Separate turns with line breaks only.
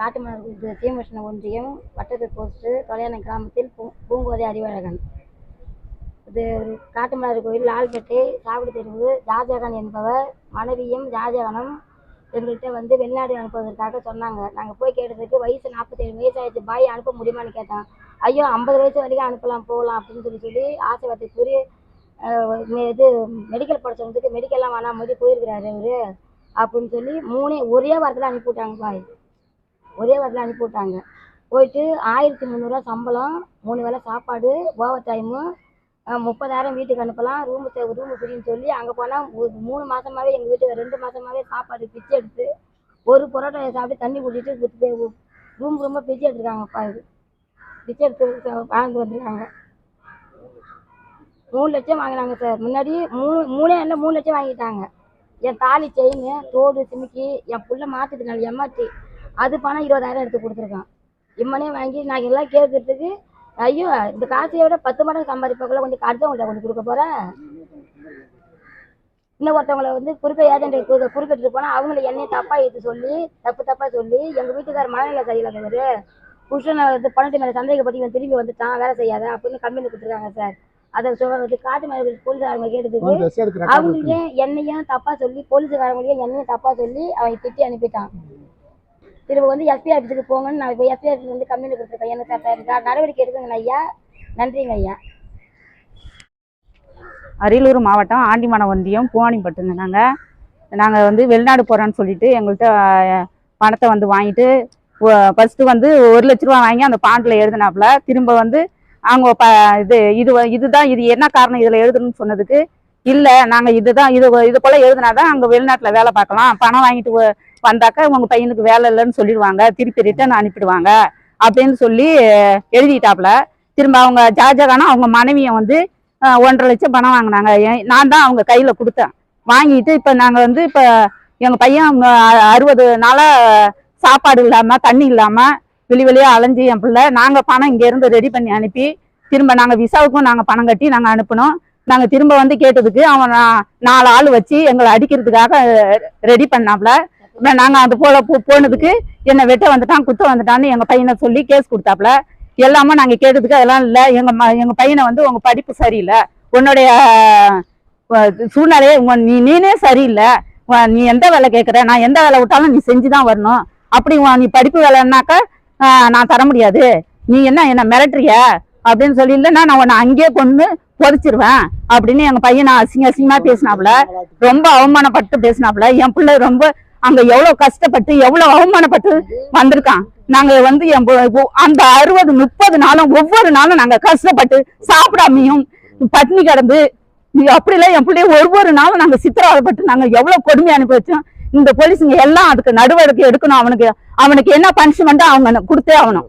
காட்டுமலர் இது சீமகிருஷ்ண ஒன்றியம் வட்டத்து போஸ்ட்டு கல்யாண கிராமத்தில் பூ பூங்கோதை அறிவழகன். இது காட்டுமலர் கோயில் லால்பேட்டை சாவடி தெருவு ஜாஜகான் என்பவர் மனைவியும் ஜாஜகானும் எங்கள்கிட்ட வந்து வெளிநாடு அனுப்புவதற்காக சொன்னாங்க. நாங்கள் போய் கேட்டதுக்கு வயசு நாற்பத்தேழு வயசு ஆயிடுச்சு பாய் அனுப்ப முடியுமான்னு கேட்டான். ஐயோ ஐம்பது வயசு வரைக்கும் அனுப்பலாம் போகலாம் அப்படின்னு சொல்லி சொல்லி ஆசை வார்த்தை கூறி இது மெடிக்கல் படிச்சவங்களுக்கு மெடிக்கல்லாம் வேணாம் மாதிரி போயிருக்கிறாரு அவர் அப்படின்னு சொல்லி மூணே ஒரே வாரத்தில் அனுப்பி விட்டாங்க பாய். ஒரே வாரத்தில் அனுப்பி விட்டாங்க. போயிட்டு ஆயிரத்தி முந்நூறுரூவா சம்பளம் மூணு வேளை சாப்பாடு ஓவர் டைமு முப்பதாயிரம் வீட்டுக்கு அனுப்பலாம் ரூமு ரூமு ஃப்ரீன்னு சொல்லி அங்கே போனால் மூணு மாதமாகவே எங்கள் வீட்டுக்கு ரெண்டு மாதமாகவே சாப்பாடு பிச்சை எடுத்து ஒரு பரோட்டா சாப்பிட்டு தண்ணி குடிச்சிட்டு ரூம் ரொம்ப பிச்சை எடுத்துருக்காங்கப்பா இது. பிச்சை எடுத்து வாழ்ந்து வந்திருக்காங்க. மூணு லட்சம் வாங்கினாங்க சார் முன்னாடி மூணு மூணே இல்லை மூணு லட்சம் வாங்கிட்டாங்க. என் தாலி செயின் தோடு சிமிக்கி என் புள்ள மாற்றுறதுனால எம்ஆர்டி அது பணம் இருபதாயிரம் எடுத்து கொடுத்துருக்கான். இம்மனே வாங்கி நான் எல்லாம் கேட்கறதுக்கு ஐயோ இந்த காசையை விட பத்து மடங்கு சம்பாதிப்பக்குள்ள கொஞ்சம் அடுத்தவங்கள்ட்ட கொண்டு கொடுக்க போகிறேன் இன்னும் ஒருத்தவங்களை வந்து குறுக்க ஏஜென்ட் குறுக்கிட்டு போனால் அவங்கள என்னைய தப்பாக எடுத்து சொல்லி தப்பு தப்பாக சொல்லி எங்கள் வீட்டுக்கார் மனநிலை சரியில்லாதவர் புருஷனை வந்து பணத்து மேலே சந்தேகப்பட்டு இவன் திரும்பி வந்துட்டான் வேலை செய்யாத அப்படின்னு கம்பெனி கொடுத்துருக்காங்க சார் அதை சொல்றது காட்டு மேலே போலீஸ்காரங்க கேட்டதுக்கு. அவங்களையும் என்னையும் தப்பா சொல்லி போலீஸ்காரங்களையும் என்னையும் தப்பா சொல்லி அவன் திட்டி அனுப்பிட்டான். திரும்ப வந்து எஸ்பி ஆஃபீஸுக்கு போங்கன்னு நான் இப்போ எஸ்பி ஆஃபீஸ் வந்து கம்ப்ளைண்ட் கொடுத்துருக்கேன். எனக்கு சார் நடவடிக்கை எடுக்குங்க ஐயா. நன்றிங்க ஐயா.
அரியலூர் மாவட்டம் ஆண்டிமன ஒன்றியம் பூவானிப்பட்டுங்க நாங்கள் நாங்கள் வந்து வெளிநாடு போகிறோன்னு சொல்லிட்டு எங்கள்கிட்ட பணத்தை வந்து வாங்கிட்டு ஃபஸ்ட்டு வந்து ஒரு லட்ச ரூபா வாங்கி அந்த பாண்டில் எழுதினாப்புல. திரும்ப வந்து அவங்க ப இது இது இதுதான் இது என்ன காரணம் இதில் எழுதணும்னு சொன்னதுக்கு இல்லை நாங்கள் இதுதான் இது இது போல் எழுதினாதான் அங்கே வெளிநாட்டில் வேலை பார்க்கலாம். பணம் வாங்கிட்டு வந்தாக்கா உங்கள் பையனுக்கு வேலை இல்லைன்னு சொல்லிடுவாங்க. திருப்பி ரிட்டர்ன் அனுப்பிடுவாங்க. அப்படின்னு சொல்லி அஹ், எழுதிட்டாப்புல. திரும்ப அவங்க ஜாஜகானா அவங்க மனைவியை வந்து ஒன்றரை லட்சம் பணம் வாங்கினாங்க. நான் தான் அவங்க கையில் கொடுத்தேன். வாங்கிட்டு இப்போ நாங்கள் வந்து இப்போ எங்கள் பையன் அறுபது நாளாக சாப்பாடு இல்லாமல் தண்ணி இல்லாமல் வெளி வெளியே அலைஞ்சு என் பிள்ளை நாங்கள் பணம் இங்கேருந்து ரெடி பண்ணி அனுப்பி திரும்ப நாங்கள் விசாவுக்கும் நாங்கள் பணம் கட்டி நாங்கள் அனுப்பினோம். நாங்கள் திரும்ப வந்து கேட்டதுக்கு அவன் நாலு ஆள் வச்சு எங்களை அடிக்கிறதுக்காக ரெடி பண்ணாப்புல நாங்கள் அது போல போ- போனதுக்கு என்னை வெட்ட வந்துட்டான் குத்த வந்துட்டான்னு எங்கள் பையனை சொல்லி கேஸ் கொடுத்தாப்புல எல்லாமே நாங்கள் கேட்டதுக்கு அதெல்லாம் இல்லை. எங்கள் ம எங்கள் பையனை வந்து உங்கள் படிப்பு சரியில்லை. உன்னுடைய சூழ்நிலையே உங்க நீ நீனே சரியில்லை. நீ எந்த வேலை கேட்குற நான் எந்த வேலை விட்டாலும் நீ செஞ்சு தான் வரணும். அப்படி உன் நீ படிப்பு வேலைன்னாக்கா நான் தர முடியாது. நீ என்ன என்ன மிரட்டுறிய? அப்படின்னு சொல்லி இல்லைன்னா நான் உன்னை அங்கேயே கொண்டு புதைச்சிருவேன் அப்படின்னு எங்க பையனை அசிங்க அசிங்கமா பேசினாப்புல. ரொம்ப அவமானப்பட்டு பேசினாப்புல. என் பிள்ளை ரொம்ப அங்க எவ்வளவு கஷ்டப்பட்டு எவ்வளவு அவமானப்பட்டு வந்திருக்கான். நாங்க வந்து என் அந்த அறுபது முப்பது நாளும் ஒவ்வொரு நாளும் நாங்க கஷ்டப்பட்டு சாப்பிடாமையும் பட்டினி கிடந்து நீ அப்படிலாம் என் பிள்ளைய ஒவ்வொரு நாளும் நாங்க சித்திரவதைப்பட்டு நாங்க எவ்வளவு கொடுமை அனுப்பி வச்சோம் இந்த போலீஸுங்க எல்லாம் அதுக்கு நடவடிக்கை எடுக்கணும். அவனுக்கு அவனுக்கு என்ன பனிஷ்மெண்ட்டோ அவங்க கொடுத்தே ஆகணும்.